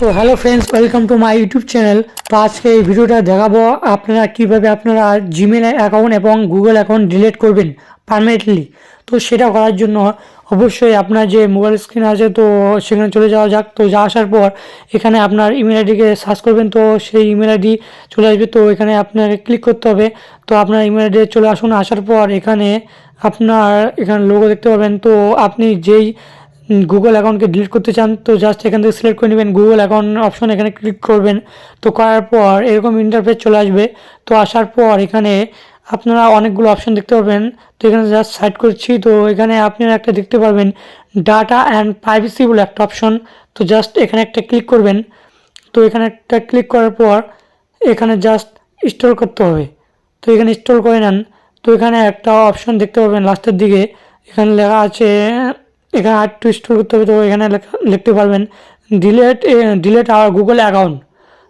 তো hello friends welcome to my YouTube channel তো আজকে এই ভিডিওটা দেখাবো আপনারা কীভাবে আপনারা জিমেল অ্যাকাউন্ট এবং গুগল অ্যাকাউন্ট ডিলিট করবেন পারমানেন্টলি তো সেটা করার জন্য অবশ্যই আপনার যে মোবাইল স্ক্রিন আছে, তো সেখানে চলে যাওয়া যাক। তো যা আসার পর এখানে আপনার ইমেল আইডিকে সার্চ করবেন, তো সেই ইমেল আইডি চলে আসবে। তো এখানে আপনাকে ক্লিক করতে হবে। তো আপনার ইমেল আইডি চলে আসুন, আসার পর এখানে আপনার এখানে লোগো দেখতে পাবেন। তো আপনি যেই গুগল অ্যাকাউন্টকে ডিলিট করতে চান, তো জাস্ট এখান থেকে সিলেক্ট করে নেবেন গুগল অ্যাকাউন্ট অপশন এখানে ক্লিক করবেন। তো করার পর এরকম ইন্টারফেস চলে আসবে। তো আসার পর এখানে আপনারা অনেকগুলো অপশন দেখতে পাবেন তো এখানে জাস্ট সাইড করছি। তো এখানে আপনারা একটা দেখতে পারবেন ডাটা অ্যান্ড প্রাইভেসি বলে একটা অপশন তো জাস্ট এখানে একটা ক্লিক করবেন। তো এখানে একটা ক্লিক করার পর এখানে জাস্ট ইনস্টল করতে হবে। তো এখানে ইনস্টল করে নেন। তো এখানে একটা অপশন দেখতে পাবেন লাস্টের দিকে। এখানে লেখা আছে এখানে আর একটু ইনস্টল করতে হবে, তো এখানে লেখা- লিখতে পারবেন delete delete our Google account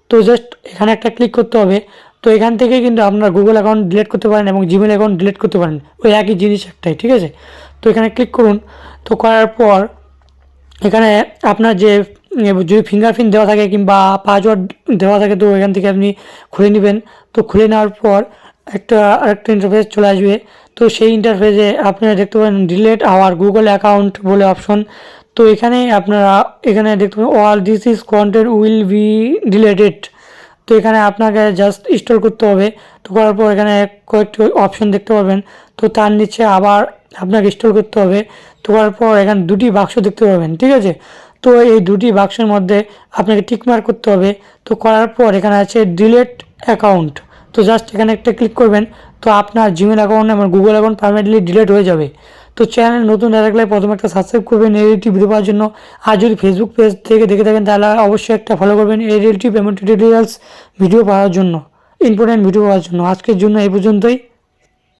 তো জাস্ট এখানে একটা ক্লিক করতে হবে, তো এখান থেকে কিন্তু আপনার গুগল অ্যাকাউন্ট ডিলেট করতে পারেন এবং জিমেল অ্যাকাউন্ট ডিলিট করতে পারেন। ওই একই জিনিস একটাই, ঠিক আছে? তো এখানে ক্লিক করুন, তো করার পর এখানে আপনার যে যদি ফিঙ্গারপ্রিন্ট দেওয়া থাকে কিংবা পাসওয়ার্ড দেওয়া থাকে, তো এখান থেকে আপনি খুলে নেবেন। তো খুলে নেওয়ার পর একটা, আরেকটা ইন্টারফেস চলে আসবে। তো সেই ইন্টারফেসে আপনারা দেখতে পাবেন ডিলেট আওয়ার গুগল অ্যাকাউন্ট বলে অপশন তো এখানে আপনারা, এখানে দেখতে পাবেন all this is content will be deleted তো এখানে আপনাকে জাস্ট ইনস্টল করতে হবে। তো করার পর এখানে কয়েকটি অপশন দেখতে পাবেন তো তার নিচে আবার আপনাকে ইনস্টল করতে হবে। তো করার পর এখানে দুটি বাক্স দেখতে পাবেন ঠিক আছে? তো এই দুটি বাক্সের মধ্যে আপনাকে টিকমার্ক করতে হবে। তো করার পর এখানে আছে ডিলেট অ্যাকাউন্ট তো জাস্ট এখানে একটা ক্লিক করবেন, তো আপনার জিমেল অ্যাকাউন্ট এবং গুগল অ্যাকাউন্ট পারমানেন্টলি ডিলিট হয়ে যাবে। তো চ্যানেল নতুন থাকলে প্রথমে একটা সাবস্ক্রাইব করবেন এই রিলেটিভ ভিডিও পাওয়ার জন্য। আর যদি ফেসবুক পেজ থেকে দেখে থাকেন, তাহলে অবশ্যই একটা ফলো করবেন এই রিলেটিভ পেমেন্ট টিউটোরিয়ালস ভিডিও পাওয়ার জন্য ইম্পর্টেন্ট ভিডিও পাওয়ার জন্য। আজকের জন্য এই পর্যন্তই।